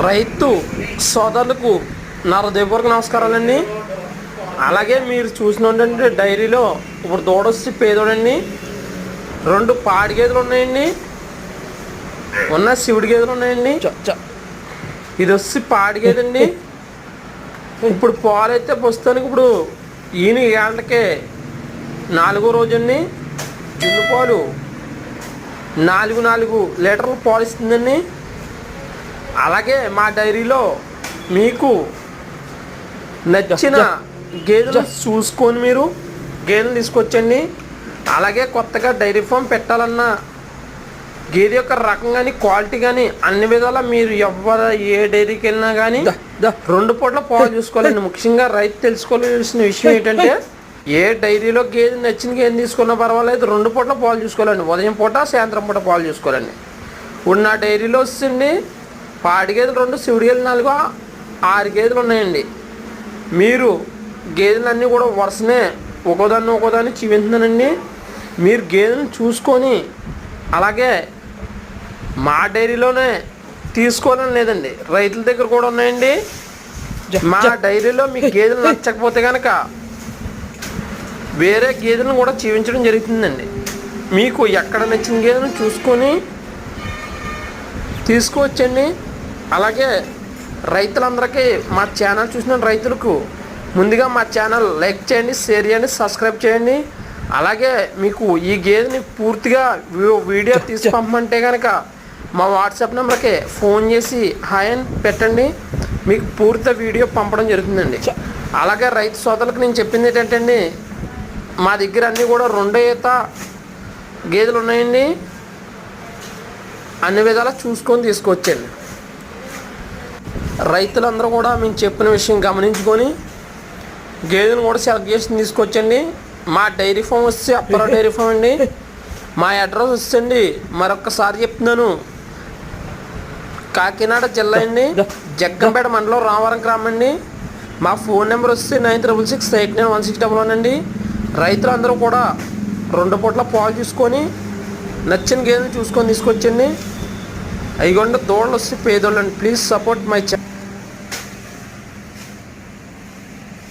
రైతు సోదరులకు నా హృదయపూర్వక నమస్కారాలండి. అలాగే మీరు చూసినటువంటి డైరీలో ఇప్పుడు దూడొచ్చి పేదోడండి. రెండు పాడి గేదెలు ఉన్నాయండి. ఉన్న శివుడి గేదెలు ఉన్నాయండి. ఇది వచ్చి పాడి గేదండి ఇప్పుడు పాలు అయితే ప్రస్తుతానికి ఇప్పుడు ఈయన ఏళ్ళకే నాలుగో రోజండి. జున్ను పాలు నాలుగు నాలుగు లీటర్లు పాలు ఇస్తుందండి. అలాగే మా డైరీలో మీకు నచ్చిన గేదెలు చూసుకొని మీరు గేదెలు తీసుకొచ్చండి. అలాగే కొత్తగా డైరీ ఫామ్ పెట్టాలన్నా గేదె యొక్క రకం కానీ క్వాలిటీ కానీ అన్ని విధాలా మీరు ఎవరు ఏ డైరీకి వెళ్ళినా కానీ రెండు పూట్ల పాలు చూసుకోవాలండి. ముఖ్యంగా రైతు తెలుసుకోవాల్సిన విషయం ఏంటంటే ఏ డైరీలో గేదె నచ్చిన గేదె తీసుకున్నా పర్వాలేదు రెండు పూట్ల పాలు చూసుకోవాలండి. ఉదయం పూట సాయంత్రం పూట పాలు చూసుకోవాలండి. ఇప్పుడు నా డైరీలో వస్తుంది పాడి గేదెలు రెండు శివుడి గేదెలు నాలుగు ఆరు గేదెలు ఉన్నాయండి. మీరు గేదెలన్నీ కూడా వరుసనే ఒక్కోదాన్ని ఒక్కోదాన్ని చూపించున్నానండి మీరు గేదెలను చూసుకొని అలాగే మా డైరీలోనే తీసుకోవాలని లేదండి. రైతుల దగ్గర కూడా ఉన్నాయండి. మా డైరీలో మీకు గేదెలు నచ్చకపోతే కనుక వేరే గేదెలను కూడా చూపించడం జరుగుతుందండి. మీకు ఎక్కడ నచ్చిన గేదెను చూసుకొని తీసుకువచ్చండి. అలాగే రైతులందరికీ మా ఛానల్ చూసిన రైతులకు ముందుగా మా ఛానల్ లైక్ చేయండి షేర్ చేయండి సబ్స్క్రైబ్ చేయండి. అలాగే మీకు ఈ గేదెని పూర్తిగా వీడియో తీసి పంపమంటే కనుక మా వాట్సాప్ నెంబర్కి ఫోన్ చేసి హాయ్ అని పెట్టండి. మీకు పూర్తి వీడియో పంపడం జరుగుతుందండి. అలాగే రైతు సోదరులకు నేను చెప్పింది ఏంటంటే మా దగ్గర అన్నీ కూడా రెండో ఈత గేదెలు ఉన్నాయండి. అన్ని విధాలా చూసుకొని తీసుకొచ్చండి రైతులందరూ కూడా మేము చెప్పిన విషయం గమనించుకొని గేదెను కూడా సెలెక్ట్ చేసి తీసుకొచ్చండి. మా డైరీ ఫామ్ వస్తే అప్పర డైరీ ఫామ్ అండి. మా అడ్రస్ వచ్చండి మరొక్కసారి చెప్తున్నాను. కాకినాడ జిల్లా అండి. జగ్గంపేట మండలం రామవరం గ్రామం అండి. మా ఫోన్ నెంబర్ వస్తే nine triple six eight nine one six double one అండి. రైతులందరూ కూడా రెండు పూట్ల పాలు చూసుకొని నచ్చిన గేదెలు చూసుకొని తీసుకొచ్చండి. అయ్యగొండ దోళ్ళు వస్తే పేదోళ్ళు అండి ప్లీజ్ సపోర్ట్ మై ఛానల్